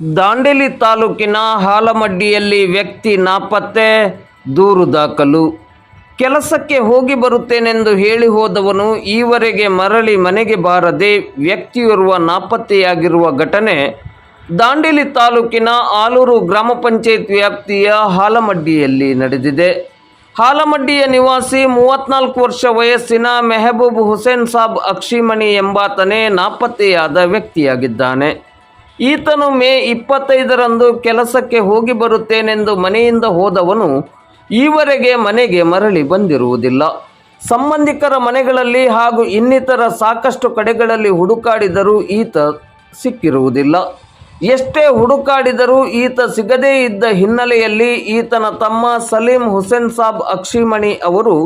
ದಾಂಡೇಲಿ ತಾಲೂಕಿನ ಹಾಲಮಡ್ಡಿಯಲ್ಲಿ ವ್ಯಕ್ತಿ ನಾಪತ್ತೆ ದೂರು ದಾಖಲು. ಕೆಲಸಕ್ಕೆ ಹೋಗಿ ಬರುತ್ತೇನೆಂದು ಹೇಳಿ ಹೋದವನು ಈವರೆಗೆ ಮರಳಿ ಮನೆಗೆ ಬಾರದೆ ವ್ಯಕ್ತಿಯೋರ್ವ ನಾಪತ್ತೆಯಾಗಿರುವ ಘಟನೆ ದಾಂಡೇಲಿ ತಾಲೂಕಿನ ಆಲೂರು ಗ್ರಾಮ ಪಂಚಾಯತ್ ವ್ಯಾಪ್ತಿಯ ಹಾಲಮಡ್ಡಿಯಲ್ಲಿ ನಡೆದಿದೆ. ಹಾಲಮಡ್ಡಿಯ ನಿವಾಸಿ ಮೂವತ್ನಾಲ್ಕು ವರ್ಷ ವಯಸ್ಸಿನ ಮೆಹಬೂಬ್ ಹುಸೇನ್ ಸಾಬ್ ಅಕ್ಷಿಮಣಿ ಎಂಬಾತನೇ ನಾಪತ್ತೆಯಾದ ವ್ಯಕ್ತಿಯಾಗಿದ್ದಾನೆ. ಈತನು ಮೇ ಇಪ್ಪತ್ತೈದರಂದು ಕೆಲಸಕ್ಕೆ ಹೋಗಿ ಬರುತ್ತೇನೆಂದು ಮನೆಯಿಂದ ಹೋದವನು ಈವರೆಗೆ ಮನೆಗೆ ಮರಳಿ ಬಂದಿರುವುದಿಲ್ಲ. ಸಂಬಂಧಿಕರ ಮನೆಗಳಲ್ಲಿ ಹಾಗೂ ಇನ್ನಿತರ ಸಾಕಷ್ಟು ಕಡೆಗಳಲ್ಲಿ ಹುಡುಕಾಡಿದರೂ ಈತ ಸಿಕ್ಕಿರುವುದಿಲ್ಲ. ಎಷ್ಟೇ ಹುಡುಕಾಡಿದರೂ ಈತ ಸಿಗದೇ ಇದ್ದ ಹಿನ್ನೆಲೆಯಲ್ಲಿ ಈತನ ತಮ್ಮ ಸಲೀಂ ಹುಸೇನ್ ಸಾಬ್ ಅಕ್ಷಿಮಣಿ ಅವರು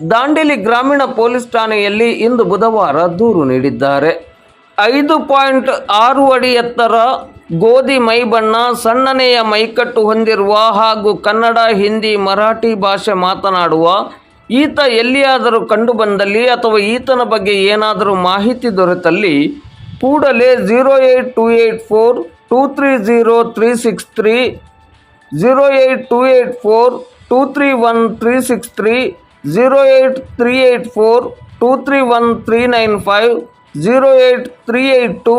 ದಾಂಡೇಲಿ ಗ್ರಾಮೀಣ ಪೊಲೀಸ್ ಠಾಣೆಯಲ್ಲಿ ಇಂದು ಬುಧವಾರ ದೂರು ನೀಡಿದ್ದಾರೆ. ಐದು ಪಾಯಿಂಟ್ ಆರು ಅಡಿ ಎತ್ತರ ಗೋಧಿ ಮೈಬಣ್ಣ ಸಣ್ಣನೆಯ ಮೈಕಟ್ಟು ಹೊಂದಿರುವ ಹಾಗೂ ಕನ್ನಡ, ಹಿಂದಿ, ಮರಾಠಿ ಭಾಷೆ ಮಾತನಾಡುವ, ಈತ ಎಲ್ಲಿಯಾದರೂ ಕಂಡುಬಂದಲ್ಲಿ ಅಥವಾ ಈತನ ಬಗ್ಗೆ ಏನಾದರೂ ಮಾಹಿತಿ ದೊರೆತಲ್ಲಿ ಕೂಡಲೇ zero eight two eight four two three zero three six three zero eight two eight four two three one three six three zero eight three eight four two three one three nine five zero eight three eight two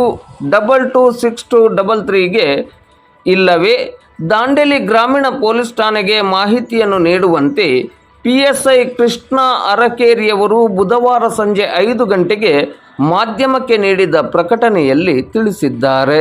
double two six two double ತ್ರೀಗೆ ಇಲ್ಲವೇ ದಾಂಡೇಲಿ ಗ್ರಾಮೀಣ police ಠಾಣೆಗೆ ಮಾಹಿತಿಯನ್ನು ನೀಡುವಂತೆ P S I Krishna ಅರಕೇರಿಯವರು ಬುಧವಾರ ಸಂಜೆ ಐದು ಗಂಟೆಗೆ ಮಾಧ್ಯಮಕ್ಕೆ ನೀಡಿದ ಪ್ರಕಟಣೆಯಲ್ಲಿ ತಿಳಿಸಿದ್ದಾರೆ.